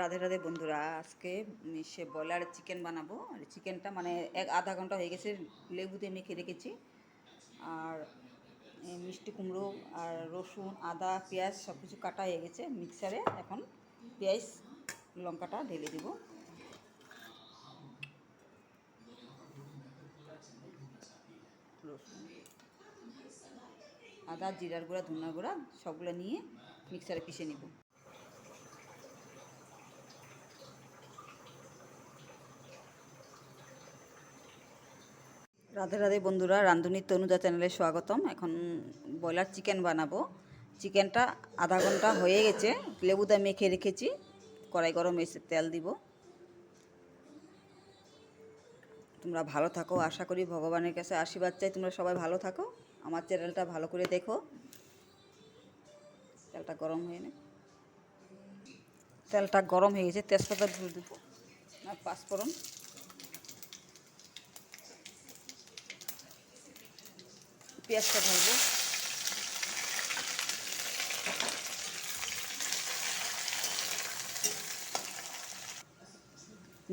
রাধে রাধে বন্ধুরা, আজকে সে broiler chicken বানাবো। আর চিকেনটা মানে এক আধা ঘণ্টা হয়ে গেছে, লেবুতে মেখে রেখেছি। আর মিষ্টি কুমড়ো আর রসুন, আদা, পেঁয়াজ সব কিছু কাটা হয়ে গেছে মিক্সারে এখন পেঁয়াজ, লঙ্কাটা ঢেলে দিব। আদা, জিরার গুঁড়া ধনার গুঁড়া সবগুলো নিয়ে মিক্সারে পিষে নিব। রাধে রাধে বন্ধুরা, রান্ধুনি তনুজা চ্যানেলে স্বাগতম। এখন ব্রয়লার চিকেন বানাবো। চিকেনটা আধা ঘণ্টা হয়ে গেছে লেবুদা মেখে রেখেছি। কড়াই গরম এসে তেল দিব। তোমরা ভালো থাকো, আশা করি ভগবানের কাছে আশীর্বাদ চাই। তোমরা সবাই ভালো থাকো, আমার চ্যানেলটা ভালো করে দেখো। তেলটা গরম হয়ে নে। তেলটা গরম হয়ে গেছে, তেজপাতা ধুয়ে দেবো। আর পাঁচফোড়ন। পেঁয়াজটা ঢালবো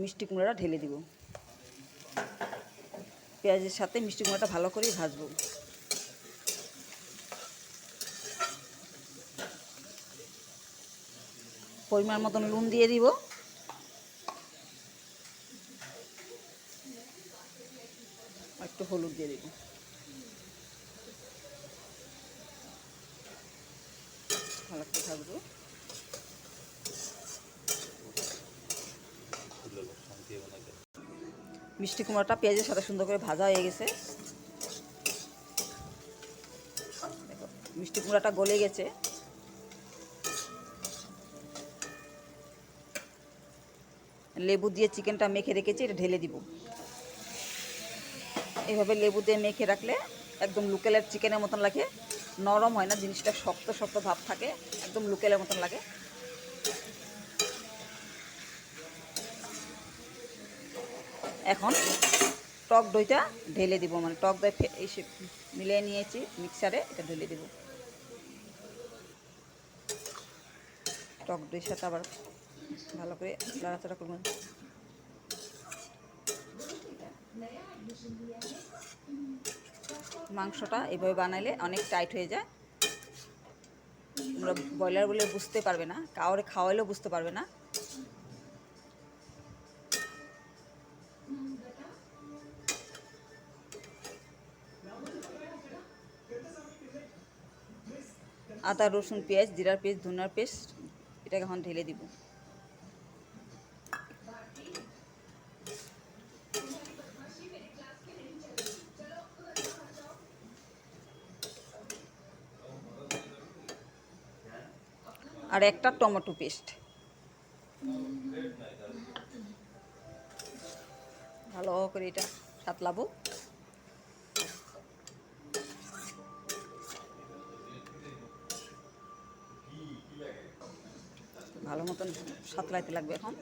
মিষ্টি কুমড়োটা ঢেলে দিব। পেঁয়াজের সাথে মিষ্টি কুমড়োটা ভালো করে ভাজবো। পরিমাণ মতন নুন দিয়ে দিব। একটু হলুদ দিয়ে দিব। ভালো থাকব। মিষ্টি কুমড়োটা পেঁয়াজের সাথে সুন্দর করে ভাজা হয়ে গেছে। মিষ্টি কুমড়োটা গলে গেছে। লেবু দিয়ে চিকেনটা মেখে রেখেছি, এটা ঢেলে দিব। এইভাবে লেবু দিয়ে মেখে রাখলে একদম লোকেলের চিকেনের মতন লাগে। নরম হয় না, জিনিসটা শক্ত শক্ত ভাব থাকে, একদম লোকেলের মতন লাগে। এখন টক দইটা ঢেলে দিব মানে টক দই এসে মিলিয়ে নিয়েছি মিক্সারে, এটা ঢেলে দিব। টক দইয়ের সাথে আবার ভালো করে নাড়াচাড়া করব। মাংসটা এভাবে বানাইলে অনেক টাইট হয়ে যায়। তোমরা ব্রয়লার বলে বুঝতে পারবে না, কাউরে খাওয়াইলেও বুঝতে পারবে না। আদা, রসুন, পেঁয়াজ, জিরার পেস্ট, ধনার পেস্ট, এটাকে এখন ঢেলে দিব। আর একটা টমেটো পেস্ট। ভালো করে এটা সাতলাবো। ভালো মতন সাতলাইতে লাগবে এখন।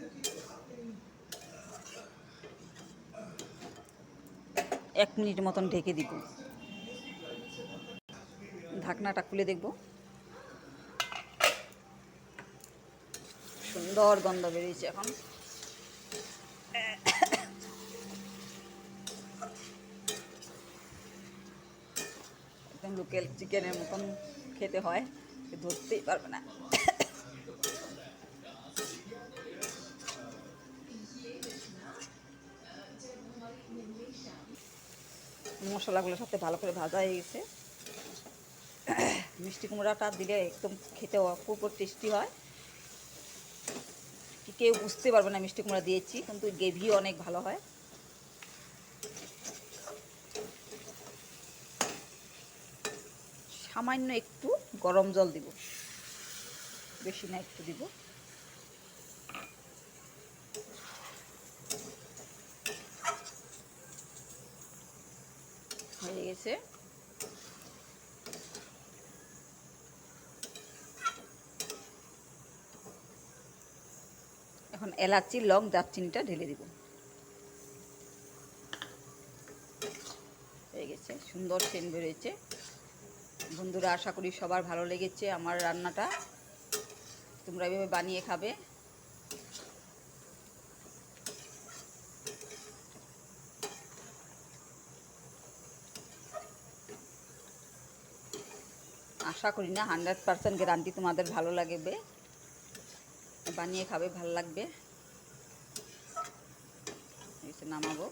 এক মিনিট মতন ঢেকে দিব। ঢাকনাটা খুলে দেখব। সুন্দর গন্ধ বেরিয়েছে এখন। একদম লোকাল চিকেনের মতন খেতে হয় ধরতেই পারবে না। মশলাগুলোর সাথে ভালো করে ভাজা হয়ে গেছে। মিষ্টি কুমড়াটা দিলে একদম খেতে অপূর্ব টেস্টি হয়। কেউ বুঝতে পারবে না, মিষ্টি কুমড়া দিয়েছি, কিন্তু গ্রেভিও অনেক ভালো হয়। সামান্য একটু গরম জল দিব। বেশি না একটু দিব। হয়ে গেছে। এখন এলাচি, লং দারচিনিটা ঢেলে দিব। হয়ে গেছে, সুন্দর সেন বেরোয়েছে। বন্ধুরা, আশা করি সবার ভালো লেগেছে আমার রান্নাটা। তোমরা এভাবে বানিয়ে খাবে। আশা করি না, হান্ড্রেড পার্সেন্ট গ্যারান্টি তোমাদের ভালো লাগবে। বানিয়ে খাবে ভালো লাগবে। নামাবো।